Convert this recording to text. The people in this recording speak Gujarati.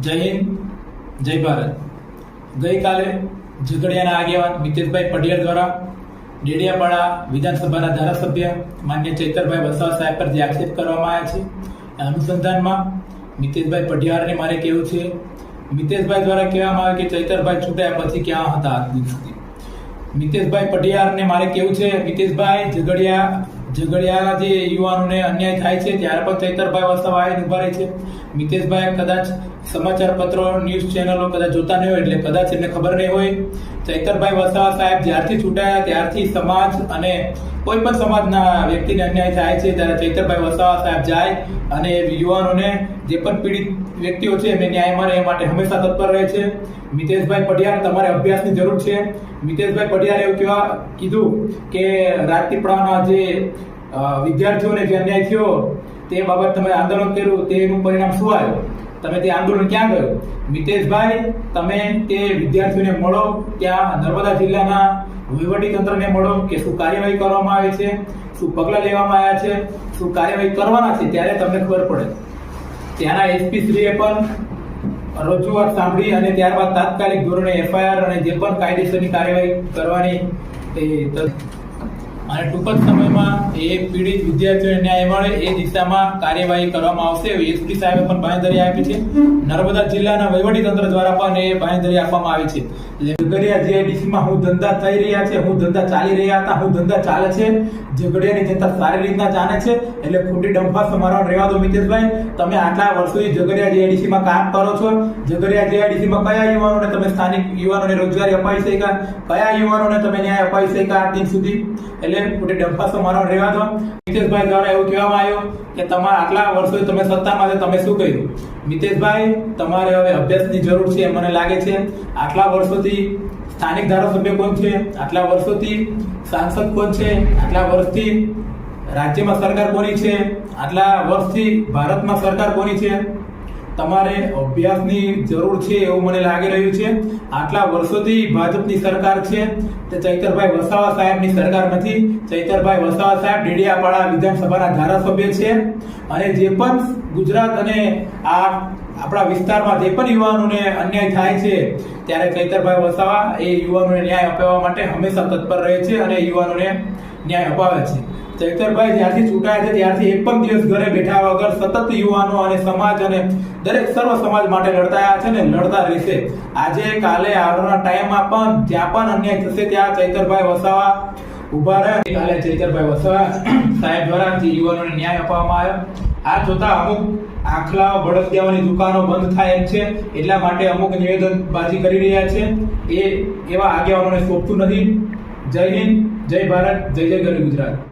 જય હિન્દ, જય ભારત. ગઈકાલે ઝઘડિયાના આગેવાન મિતેશભાઈ પટેલ દ્વારા ડેડિયાપાડા વિધાનસભાના ધારાસભ્ય માન્ય ચૈતરભાઈ વસાવા સાહેબ પર જે આક્ષેપ કરવામાં આવ્યા છે અનુસંધાનમાં મિતેશભાઈ પઢિયારને મારે કહેવું છે, મિતેશભાઈ દ્વારા કહેવામાં આવે કે ચૈતરભાઈ છૂટ્યા પછી ક્યાં હતા આજ દિન સુધી મિતેશભાઈ પઢિયારને મારે કેવું છે, મિતેશભાઈ, ઝઘડિયા ઝઘડિયા જે યુવાનોને અન્યાય થાય છે, ત્યારે પણ ચૈતરભાઈ વસાવા આવીને ઊભા રહે છે. મિતેશભાઈ કદાચ સમાચાર પત્રો ન્યૂઝ ચેનલો કદાચ જોતા નહીં હોય એટલે કદાચ એમને ખબર નહીં હોય. ચૈતરભાઈ વસાવા સાહેબ જ્યારથી છૂટાયા ત્યારથી સમાજ અને કોઈ પણ સમાજના વ્યક્તિને અન્યાય થાય છે, ત્યારે ચૈતરભાઈ વસાવા સાહેબ જાય અને યુવાનોને જે પણ પીડિત વ્યક્તિઓ છે, એમને ન્યાય મળે, એ માટે હંમેશા તત્પર રહે છે. મિતેશભાઈ પઢિયાર તમારે અભ્યાસની જરૂર છે. મિતેશભાઈ પઢિયારે એવું કહેવા કીધું કે રાજપીપળાના જે વિદ્યાર્થીઓને જે અન્યાય થયો, તે બાબત તમે આંદોલન કર્યું, તેનું પરિણામ શું આવ્યું? તમે તે આંદોલન ક્યાં ગયું? મિતેશભાઈ, તમે તે વિદ્યાર્થીઓને મળો ત્યાં નર્મદા જિલ્લાના વહીવટી તંત્રને મળો કે શું કાર્યવાહી કરવામાં આવે છે, શું પગલાં લેવામાં આવ્યા છે, શું કાર્યવાહી કરવાના છે, ત્યારે તમને ખબર પડે. ત્યાંના એસપી શ્રીએ પણ રજૂઆત સાંભળી અને ત્યારબાદ તાત્કાલિક ધોરણે એફઆઈઆર અને જે પણ કાયદેસરની કાર્યવાહી કરવાની એ અને ટૂંક જ સમયમાં એ પીડિત વિદ્યાર્થીઓને ન્યાય મળે એ દિશામાં કાર્યવાહી કરવામાં આવશે. એસપી સાહેબે પણ બાંયધરી આપી છે. નર્મદા જિલ્લાના વહીવટી તંત્ર દ્વારા પણ એ બાંયધરી આપવામાં આવી છે. ઝઘડિયા જીઆઈડીસીમાં હું ધંધા થઈ રહ્યા છે, હું ધંધા ચાલી રહ્યા હતા, હું ધંધા ચાલે છે. ઝઘડિયાની જનતા સારી રીતના જાણે છે. એટલે ખોટી ડંફા સમારવા રહેવા દો મિતેશભાઈ. તમે આટલા વર્ષોથી ઝઘડિયા જીઆઈડીસીમાં કામ કરો છો. ઝઘડિયા જીઆઈડીસીમાં કયા યુવાનોને તમે સ્થાનિક યુવાનોને રોજગારી અપાવી શક્યા? કયા યુવાનોને તમે ન્યાય અપાવી શક્યા આજ દિન સુધી? એટલે ખોટી ડંફાસો રહેવા દો. મિતેશભાઈ દ્વારા એવું કહેવામાં આવ્યું કે તમારા આટલા વર્ષોથી તમે સત્તામાં છે તમે શું કર્યું? મિતેશભાઈ, તમારે હવે અભ્યાસની જરૂર છે મને લાગે છે. આટલા વર્ષોથી સ્થાનિક ધારાસભ્ય કોણ છે? આટલા વર્ષોથી સાંસદ કોણ છે? આટલા વર્ષથી રાજ્યમાં સરકાર કોની છે? આટલા વર્ષથી ભારતમાં સરકાર કોની છે? તમારે અભ્યાસની જરૂર છે એવું મને લાગી રહ્યું છે. આટલા વર્ષોથી ભાજપની સરકાર છે. તે ચૈતરભાઈ વસાવા સાહેબની સરકાર નથી. ચૈતરભાઈ વસાવા સાહેબ ડેડિયાપાડા વિધાનસભાના ધારાસભ્ય છે. અને જે પણ ગુજરાત અને આ આપણા વિસ્તારમાં જે પણ યુવાનોને અન્યાય થાય છે, ત્યારે ચૈતરભાઈ વસાવા એ યુવાનોને ન્યાય અપાવવા માટે હંમેશા તત્પર રહે છે અને યુવાનોને ન્યાય અપાવે છે. ચૈતરભાઈ જ્યારથી ચૂંટાયા છે, ત્યારથી એક પણ દિવસ ઘરે બેઠા વગર સતત યુવાનો અને સમાજ અને દરેક સર્વ સમાજ માટે લડતા છે ને લડતા રહેશે. આજે, કાલે, આવનારા ટાઈમમાં પણ જ્યાં પણ અન્યાય થશે, ત્યાં ચૈતરભાઈ વસાવા ઊભા રહ્યા કાલે ચૈતરભાઈ વસાવા સાહેબ દ્વારા યુવાનોને ન્યાય અપાવવામાં આવ્યો. આ જોતા અમુક આખલા બળદિયાઓની દુકાનો બંધ થાય એમ છે. એટલા માટે અમુક નિવેદનબાજી કરી રહ્યા છે. એ એવા આગેવાનોને સોંપતું નથી. જય હિન્દ, જય ભારત, જય જય ગરી ગુજરાત.